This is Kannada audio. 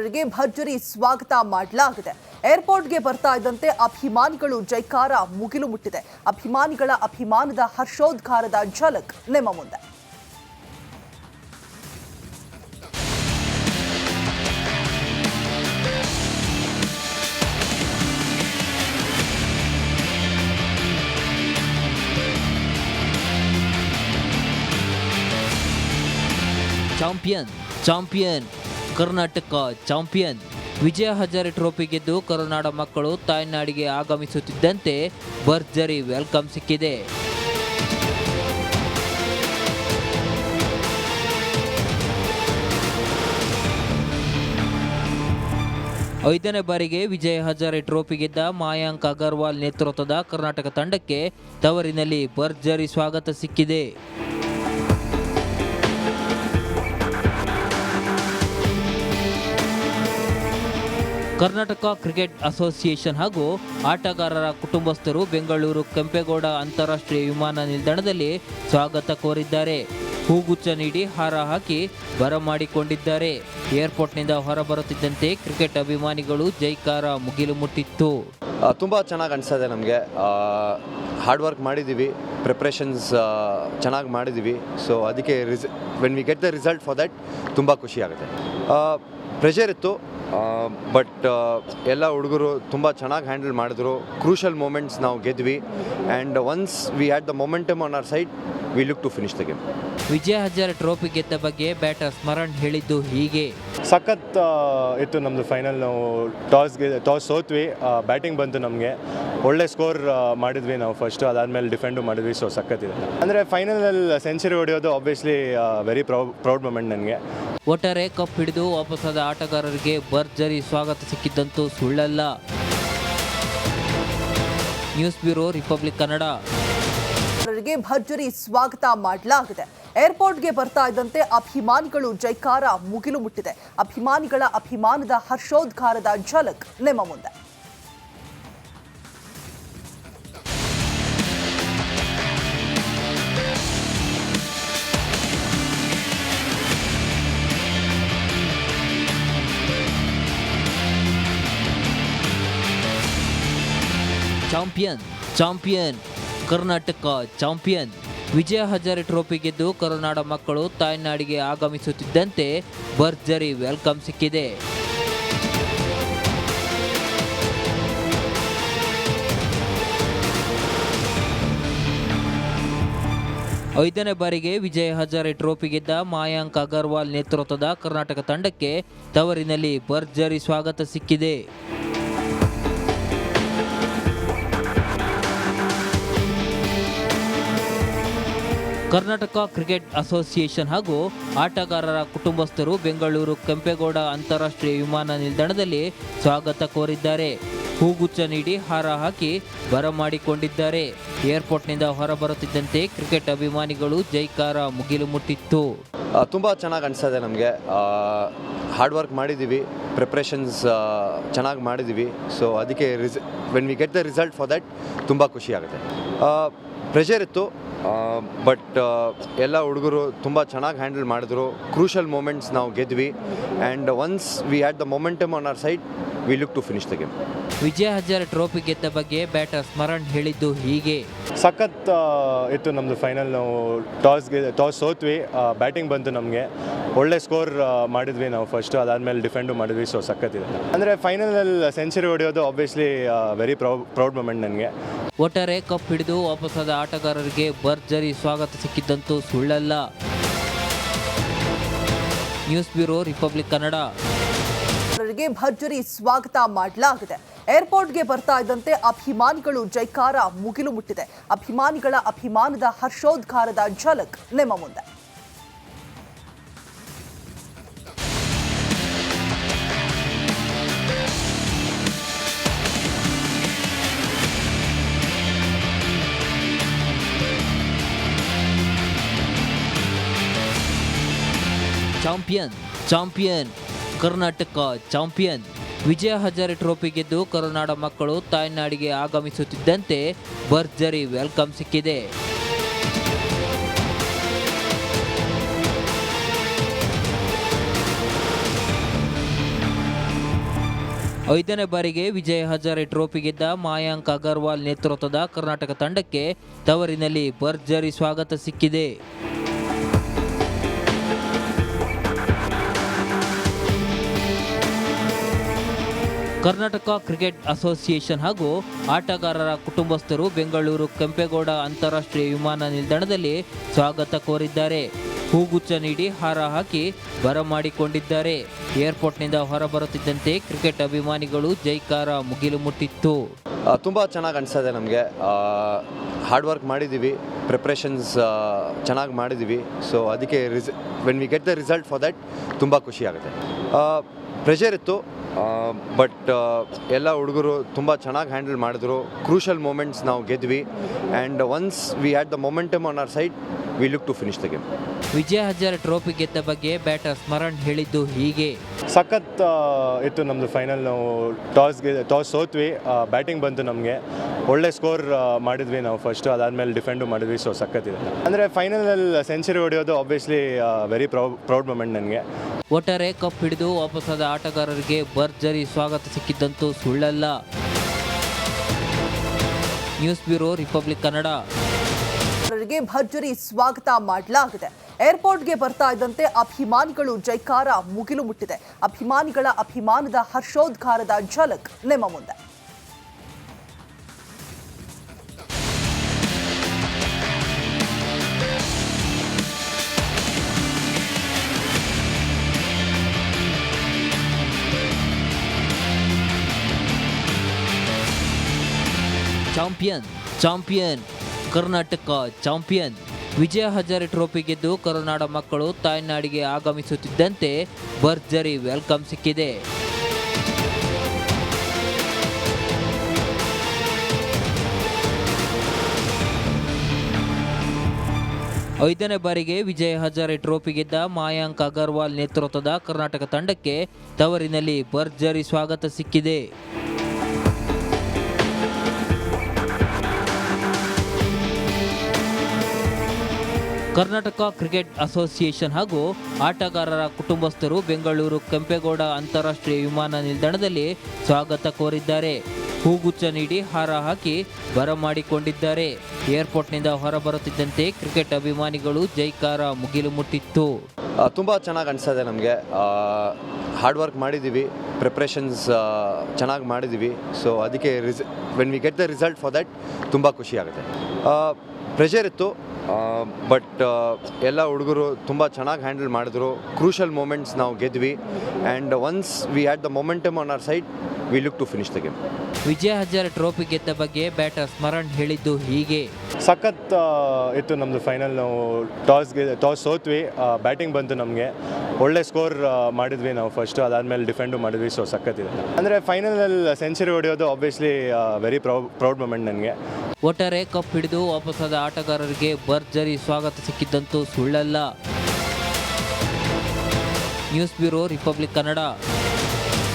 ಅವರಿಗೆ ಭರ್ಜರಿ ಸ್ವಾಗತ ಮಾಡಲಾಗಿದೆ. ಏರ್ಪೋರ್ಟ್ಗೆ ಬರ್ತಾ ಇದ್ದಂತೆ ಅಭಿಮಾನಿಗಳು ಜೈಕಾರ ಮುಗಿಲು ಮುಟ್ಟಿದೆ. ಅಭಿಮಾನಿಗಳ ಅಭಿಮಾನದ ಹರ್ಷೋದ್ಗಾರದ ಝಲಕ್ ನಿಮ್ಮ ಮುಂದೆ. Champion champion. Karnataka champion Vijay Hazare trophy ಗೆದ್ದು ಕರುನಾಡ ಮಕ್ಕಳು ತಾಯ್ನಾಡಿಗೆ ಆಗಮಿಸುತ್ತಿದ್ದಂತೆ ಭರ್ಜರಿ ವೆಲ್ಕಮ್ ಸಿಕ್ಕಿದೆ. ಐದನೇ ಬಾರಿಗೆ ವಿಜಯ ಹಜಾರೆ ಟ್ರೋಫಿ ಗೆದ್ದ ಮಾಯಾಂಕ್ ಅಗರ್ವಾಲ್ ನೇತೃತ್ವದ ಕರ್ನಾಟಕ ತಂಡಕ್ಕೆ ತವರಿನಲ್ಲಿ ಭರ್ಜರಿ ಸ್ವಾಗತ ಸಿಕ್ಕಿದೆ. ಕರ್ನಾಟಕ ಕ್ರಿಕೆಟ್ ಅಸೋಸಿಯೇಷನ್ ಹಾಗೂ ಆಟಗಾರರ ಕುಟುಂಬಸ್ಥರು ಬೆಂಗಳೂರು ಕೆಂಪೇಗೌಡ ಅಂತಾರಾಷ್ಟ್ರೀಯ ವಿಮಾನ ನಿಲ್ದಾಣದಲ್ಲಿ ಸ್ವಾಗತ ಕೋರಿದ್ದಾರೆ. ಹೂಗುಚ್ಚ ನೀಡಿ ಹಾರ ಹಾಕಿ ಬರಮಾಡಿಕೊಂಡಿದ್ದಾರೆ ಏರ್ಪೋರ್ಟ್ನಿಂದ ಹೊರಬರುತ್ತಿದ್ದಂತೆ ಕ್ರಿಕೆಟ್ ಅಭಿಮಾನಿಗಳು ಜೈಕಾರ ಮುಗಿಲು ಮುಟ್ಟಿತ್ತು. ತುಂಬ ಚೆನ್ನಾಗಿ ಅನಿಸ್ತದೆ ನಮಗೆ. ಹಾರ್ಡ್ ವರ್ಕ್ ಮಾಡಿದ್ದೀವಿ ಪ್ರಿಪ್ರೇಷನ್ಸ್ ಚೆನ್ನಾಗಿ ಮಾಡಿದ್ದೀವಿ ಸೊ ಅದಕ್ಕೆ ರಿಸ್ when we get the result for that ತುಂಬ ಖುಷಿ ಆಗುತ್ತೆ. ಪ್ರೆಷರ್ ಇತ್ತು ಬಟ್ ಎಲ್ಲ ಹುಡುಗರು ತುಂಬ ಚೆನ್ನಾಗಿ ಹ್ಯಾಂಡಲ್ ಮಾಡಿದ್ರು. ಕ್ರೂಷಲ್ ಮೂಮೆಂಟ್ಸ್ ನಾವು ಗೆದ್ವಿ. And once we had the momentum on our side we look to finish the game Vijay Hazare trophy ಗೆದ್ದ ಬಗ್ಗೆ ಬ್ಯಾಟರ್ ಸ್ಮರಣ್ ಹೇಳಿದ್ದು ಹೀಗೆ. ಸಖತ್ ಇತ್ತು ನಮ್ಮದು ಫೈನಲ್ ನಾವು ಟಾಸ್ಗೆ ಟಾಸ್ ಸೋತ್ವಿ. ಬ್ಯಾಟಿಂಗ್ ಬಂತು ನಮಗೆ. ಒಳ್ಳೆ ಸ್ಕೋರ್ ಮಾಡಿದ್ವಿ ನಾವು ಫಸ್ಟು ಅದಾದಮೇಲೆ ಡಿಫೆಂಡು ಮಾಡಿದ್ವಿ ಸೊ ಸಕ್ಕತ್ತಿದೆ ಅಂದರೆ ಫೈನಲಲ್ಲಿ ಸೆಂಚುರಿ ಹೊಡೆಯೋದು ಆಬ್ವಿಯಸ್ಲಿ ವೆರಿ ಪ್ರೌ ಪ್ರೌಡ್ ಮೂಮೆಂಟ್ ನನಗೆ. ಒಟ್ಟಾರೆ ಕಪ್ ಹಿಡಿದು ವಾಪಸ್ಸಾದ ಆಟಗಾರರಿಗೆ ಭರ್ಜರಿ ಸ್ವಾಗತ ಸಿಕ್ಕಿದ್ದಂತೂ ಸುಳ್ಳಲ್ಲ. ನ್ಯೂಸ್ ಬ್ಯೂರೋ ರಿಪಬ್ಲಿಕ್ ಕನ್ನಡ ಅವರಿಗೆ ಭರ್ಜರಿ ಸ್ವಾಗತ ಮಾಡಲಾಗಿದೆ. ಏರ್ಪೋರ್ಟ್ಗೆ ಬರ್ತಾ ಇದ್ದಂತೆ ಅಭಿಮಾನಿಗಳು ಜೈಕಾರ ಮುಗಿಲು ಮುಟ್ಟಿದೆ. ಅಭಿಮಾನಿಗಳ ಅಭಿಮಾನದ ಹರ್ಷೋದ್ಗಾರದ ಝಲಕ್ ನಿಮ್ಮ ಮುಂದೆ. Champion champion, Karnataka champion. Vijay Hazare trophy ಗೆದ್ದು ಕರುನಾಡ ಮಕ್ಕಳು ತಾಯ್ನಾಡಿಗೆ ಆಗಮಿಸುತ್ತಿದ್ದಂತೆ ಭರ್ಜರಿ ವೆಲ್ಕಮ್ ಸಿಕ್ಕಿದೆ. ಐದನೇ ಬಾರಿಗೆ ವಿಜಯ ಹಜಾರೆ ಟ್ರೋಫಿ ಗೆದ್ದ ಮಾಯಾಂಕ್ ಅಗರ್ವಾಲ್ ನೇತೃತ್ವದ ಕರ್ನಾಟಕ ತಂಡಕ್ಕೆ ತವರಿನಲ್ಲಿ ಭರ್ಜರಿ ಸ್ವಾಗತ ಸಿಕ್ಕಿದೆ. ಕರ್ನಾಟಕ ಕ್ರಿಕೆಟ್ ಅಸೋಸಿಯೇಷನ್ ಹಾಗೂ ಆಟಗಾರರ ಕುಟುಂಬಸ್ಥರು ಬೆಂಗಳೂರು ಕೆಂಪೇಗೌಡ ಅಂತಾರಾಷ್ಟ್ರೀಯ ವಿಮಾನ ನಿಲ್ದಾಣದಲ್ಲಿ ಸ್ವಾಗತ ಕೋರಿದ್ದಾರೆ. ಹೂಗುಚ್ಚ ನೀಡಿ ಹಾರ ಹಾಕಿ ಬರಮಾಡಿಕೊಂಡಿದ್ದಾರೆ ಏರ್ಪೋರ್ಟ್ನಿಂದ ಹೊರಬರುತ್ತಿದ್ದಂತೆ ಕ್ರಿಕೆಟ್ ಅಭಿಮಾನಿಗಳು ಜೈಕಾರ ಮುಗಿಲು ಮುಟ್ಟಿತ್ತು. ತುಂಬ ಚೆನ್ನಾಗಿ ಅನಿಸ್ತದೆ ನಮಗೆ. ಹಾರ್ಡ್ ವರ್ಕ್ ಮಾಡಿದ್ದೀವಿ ಪ್ರಿಪ್ರೇಷನ್ಸ್ ಚೆನ್ನಾಗಿ ಮಾಡಿದ್ದೀವಿ ಸೊ ಅದಕ್ಕೆ ರಿಸ್ when we get the result for that ತುಂಬ ಖುಷಿ ಆಗುತ್ತೆ. ಪ್ರೆಷರ್ ಇತ್ತು ಬಟ್ ಎಲ್ಲ ಹುಡುಗರು ತುಂಬ ಚೆನ್ನಾಗಿ ಹ್ಯಾಂಡಲ್ ಮಾಡಿದ್ರು. ಕ್ರೂಷಲ್ ಮೂಮೆಂಟ್ಸ್ ನಾವು ಗೆದ್ವಿ. And once we had the momentum on our side we look to finish the game Vijay Hazare trophy ಗೆದ್ದ ಬಗ್ಗೆ ಬ್ಯಾಟರ್ ಸ್ಮರಣ್ ಹೇಳಿದ್ದು ಹೀಗೆ. ಸಖತ್ ಇತ್ತು ನಮ್ಮದು ಫೈನಲ್ ನಾವು ಟಾಸ್ಗೆ ಟಾಸ್ ಸೋತ್ವಿ. ಬ್ಯಾಟಿಂಗ್ ಬಂತು ನಮಗೆ. ಒಳ್ಳೆ ಸ್ಕೋರ್ ಮಾಡಿದ್ವಿ ನಾವು ಫಸ್ಟು ಅದಾದಮೇಲೆ ಡಿಫೆಂಡು ಮಾಡಿದ್ವಿ ಸೊ ಸಖತ್ತಿದೆ ಅಂದರೆ ಫೈನಲಲ್ಲಿ ಸೆಂಚುರಿ ಹೊಡೆಯೋದು ಆಬ್ವಿಯಸ್ಲಿ ವೆರಿ ಪ್ರೌ ಪ್ರೌಡ್ ಮೂಮೆಂಟ್ ನನಗೆ. ಒಟ್ಟಾರೆ ಕಪ್ ಹಿಡಿದು ವಾಪಸ್ಸಾದ ಆಟಗಾರರಿಗೆ ಭರ್ಜರಿ ಸ್ವಾಗತ ಸಿಕ್ಕಿದ್ದಂತೂ ಸುಳ್ಳಲ್ಲ. ನ್ಯೂಸ್ ಬ್ಯೂರೋ ರಿಪಬ್ಲಿಕ್ ಕನ್ನಡ ಅವರಿಗೆ ಭರ್ಜರಿ ಸ್ವಾಗತ ಮಾಡಲಾಗಿದೆ. ಏರ್ಪೋರ್ಟ್ಗೆ ಬರ್ತಾ ಇದ್ದಂತೆ ಅಭಿಮಾನಿಗಳು ಜೈಕಾರ ಮುಗಿಲು ಮುಟ್ಟಿದೆ. ಅಭಿಮಾನಿಗಳ ಅಭಿಮಾನದ ಹರ್ಷೋದ್ಗಾರದ ಝಲಕ್ ನಿಮ್ಮ ಮುಂದೆ. Champion champion Karnataka champion. Vijay Hazare trophy ಗೆದ್ದು ಕರುನಾಡ ಮಕ್ಕಳು ತಾಯ್ನಾಡಿಗೆ ಆಗಮಿಸುತ್ತಿದ್ದಂತೆ ಭರ್ಜರಿ ವೆಲ್ಕಮ್ ಸಿಕ್ಕಿದೆ. ಐದನೇ ಬಾರಿಗೆ ವಿಜಯ ಹಜಾರಿ ಟ್ರೋಫಿ ಗೆದ್ದ ಮಾಯಾಂಕ್ ಅಗರ್ವಾಲ್ ನೇತೃತ್ವದ ಕರ್ನಾಟಕ ತಂಡಕ್ಕೆ ತವರಿನಲ್ಲಿ ಭರ್ಜರಿ ಸ್ವಾಗತ ಸಿಕ್ಕಿದೆ. ಕರ್ನಾಟಕ ಕ್ರಿಕೆಟ್ ಅಸೋಸಿಯೇಷನ್ ಹಾಗೂ ಆಟಗಾರರ ಕುಟುಂಬಸ್ಥರು ಬೆಂಗಳೂರು ಕೆಂಪೇಗೌಡ ಅಂತಾರಾಷ್ಟ್ರೀಯ ವಿಮಾನ ನಿಲ್ದಾಣದಲ್ಲಿ ಸ್ವಾಗತ ಕೋರಿದ್ದಾರೆ. ಹೂಗುಚ್ಚ ನೀಡಿ ಹಾರ ಹಾಕಿ ಬರಮಾಡಿಕೊಂಡಿದ್ದಾರೆ ಏರ್ಪೋರ್ಟ್ನಿಂದ ಹೊರಬರುತ್ತಿದ್ದಂತೆ ಕ್ರಿಕೆಟ್ ಅಭಿಮಾನಿಗಳು ಜೈಕಾರ ಮುಗಿಲು ಮುಟ್ಟಿತ್ತು ತುಂಬ ಚೆನ್ನಾಗಿ ಅನಿಸ್ತದೆ ನಮಗೆ. ಹಾರ್ಡ್ ವರ್ಕ್ ಮಾಡಿದ್ದೀವಿ ಪ್ರಿಪ್ರೇಷನ್ಸ್ ಚೆನ್ನಾಗಿ ಮಾಡಿದ್ದೀವಿ ಸೊ ಅದಕ್ಕೆ ರಿಸ್ when we get the result for that ತುಂಬ ಖುಷಿಯಾಗುತ್ತೆ ಪ್ರೆಷರ್ ಇತ್ತು. ಬಟ್ ಎಲ್ಲ ಹುಡುಗರು ತುಂಬ ಚೆನ್ನಾಗಿ ಹ್ಯಾಂಡಲ್ ಮಾಡಿದ್ರು. ಕ್ರೂಷಲ್ ಮೂಮೆಂಟ್ಸ್ ನಾವು ಗೆದ್ವಿ. And once we had the momentum on our side we look to finish the game Vijay Hazare trophy ಗೆದ್ದ ಬಗ್ಗೆ ಬ್ಯಾಟರ್ ಸ್ಮರಣ್ ಹೇಳಿದ್ದು ಹೀಗೆ. ಸಖತ್ ಇತ್ತು ನಮ್ಮದು ಫೈನಲ್ ನಾವು ಟಾಸ್ಗೆ ಟಾಸ್ ಸೋತ್ವಿ. ಬ್ಯಾಟಿಂಗ್ ಬಂತು ನಮಗೆ. ಒಳ್ಳೆ ಸ್ಕೋರ್ ಮಾಡಿದ್ವಿ ನಾವು ಫಸ್ಟು ಅದಾದಮೇಲೆ ಡಿಫೆಂಡು ಮಾಡಿದ್ವಿ ಸೊ ಸಖತ್ತಿದೆ ಅಂದರೆ ಫೈನಲಲ್ಲಿ ಸೆಂಚುರಿ ಹೊಡೆಯೋದು ಆಬ್ವಿಯಸ್ಲಿ ವೆರಿ ಪ್ರೌ ಪ್ರೌಡ್ ಮೂಮೆಂಟ್ ನನಗೆ. ಒಟ್ಟಾರೆ ಕಪ್ ಹಿಡಿದು ವಾಪಸ್ಸಾದ ಆಟಗಾರರಿಗೆ ಭರ್ಜರಿ ಸ್ವಾಗತ ಸಿಕ್ಕಿದ್ದಂತೂ ಸುಳ್ಳಲ್ಲ. ನ್ಯೂಸ್ ಬ್ಯೂರೋ ರಿಪಬ್ಲಿಕ್ ಕನ್ನಡ ಗೆ ಭರ್ಜರಿ ಸ್ವಾಗತ ಮಾಡಲಾಗಿದೆ. ಏರ್ಪೋರ್ಟ್ಗೆ ಬರ್ತಾ ಇದ್ದಂತೆ ಅಭಿಮಾನಿಗಳು ಜೈಕಾರ ಮುಗಿಲು ಮುಟ್ಟಿದೆ. ಅಭಿಮಾನಿಗಳ ಅಭಿಮಾನದ ಹರ್ಷೋದ್ಗಾರದ ಝಲಕ್ ನಿಮ್ಮ ಮುಂದೆ. Champion champion Karnataka champion. Vijay Hazare trophy ಗೆದ್ದು ಕರುನಾಡ ಮಕ್ಕಳು ತಾಯ್ನಾಡಿಗೆ ಆಗಮಿಸುತ್ತಿದ್ದಂತೆ ಭರ್ಜರಿ ವೆಲ್ಕಮ್ ಸಿಕ್ಕಿದೆ. ಐದನೇ ಬಾರಿಗೆ ವಿಜಯ ಹಜಾರೆ ಟ್ರೋಫಿ ಗೆದ್ದ ಮಾಯಾಂಕ್ ಅಗರ್ವಾಲ್ ನೇತೃತ್ವದ ಕರ್ನಾಟಕ ತಂಡಕ್ಕೆ ತವರಿನಲ್ಲಿ ಭರ್ಜರಿ ಸ್ವಾಗತ ಸಿಕ್ಕಿದೆ. ಕರ್ನಾಟಕ ಕ್ರಿಕೆಟ್ ಅಸೋಸಿಯೇಷನ್ ಹಾಗೂ ಆಟಗಾರರ ಕುಟುಂಬಸ್ಥರು ಬೆಂಗಳೂರು ಕೆಂಪೇಗೌಡ ಅಂತಾರಾಷ್ಟ್ರೀಯ ವಿಮಾನ ನಿಲ್ದಾಣದಲ್ಲಿ ಸ್ವಾಗತ ಕೋರಿದ್ದಾರೆ. ಹೂಗುಚ್ಚ ನೀಡಿ ಹಾರ ಹಾಕಿ ಬರಮಾಡಿಕೊಂಡಿದ್ದಾರೆ ಏರ್ಪೋರ್ಟ್ನಿಂದ ಹೊರಬರುತ್ತಿದ್ದಂತೆ ಕ್ರಿಕೆಟ್ ಅಭಿಮಾನಿಗಳು ಜೈಕಾರ ಮುಗಿಲು ಮುಟ್ಟಿತ್ತು. ತುಂಬ ಚೆನ್ನಾಗಿ ಅನಿಸ್ತದೆ ನಮಗೆ. ಹಾರ್ಡ್ ವರ್ಕ್ ಮಾಡಿದ್ದೀವಿ ಪ್ರಿಪ್ರೇಷನ್ಸ್ ಚೆನ್ನಾಗಿ ಮಾಡಿದ್ದೀವಿ ಸೊ ಅದಕ್ಕೆ ರಿಸ್ when we get the result for that ತುಂಬ ಖುಷಿಯಾಗುತ್ತೆ ಪ್ರೆಷರ್ ಇತ್ತು. ಬಟ್ ಎಲ್ಲ ಹುಡುಗರು ತುಂಬ ಚೆನ್ನಾಗಿ ಹ್ಯಾಂಡಲ್ ಮಾಡಿದ್ರು. ಕ್ರೂಷಲ್ ಮೂಮೆಂಟ್ಸ್ ನಾವು ಗೆದ್ವಿ. And once we had the momentum on our side we look to finish the game Vijay Hazare trophy ಗೆದ್ದ ಬಗ್ಗೆ ಬ್ಯಾಟರ್ ಸ್ಮರಣ್ ಹೇಳಿದ್ದು ಹೀಗೆ. ಸಖತ್ ಇತ್ತು ನಮ್ಮದು ಫೈನಲ್ ನಾವು ಟಾಸ್ಗೆ ಟಾಸ್ ಸೋತ್ವಿ. ಬ್ಯಾಟಿಂಗ್ ಬಂತು ನಮಗೆ. ಒಳ್ಳೆ ಸ್ಕೋರ್ ಮಾಡಿದ್ವಿ ನಾವು ಫಸ್ಟು ಅದಾದಮೇಲೆ ಡಿಫೆಂಡು ಮಾಡಿದ್ವಿ ಸೊ ಸಖತ್ತಿದೆ. ಅಂದರೆ ಫೈನಲಲ್ಲಿ ಸೆಂಚುರಿ ಹೊಡೆಯೋದು ಆಬ್ವಿಯಸ್ಲಿ ವೆರಿ ಪ್ರೌ ಪ್ರೌಡ್ ಮೂಮೆಂಟ್ ನನಗೆ. ಒಟ್ಟಾರೆ ಕಪ್ ಹಿಡಿದು ವಾಪಸ್ಸಾದ ಆಟಗಾರರಿಗೆ ಭರ್ಜರಿ ಸ್ವಾಗತ ಸಿಕ್ಕಿದ್ದಂತೂ ಸುಳ್ಳಲ್ಲ. News bureau republic Kannada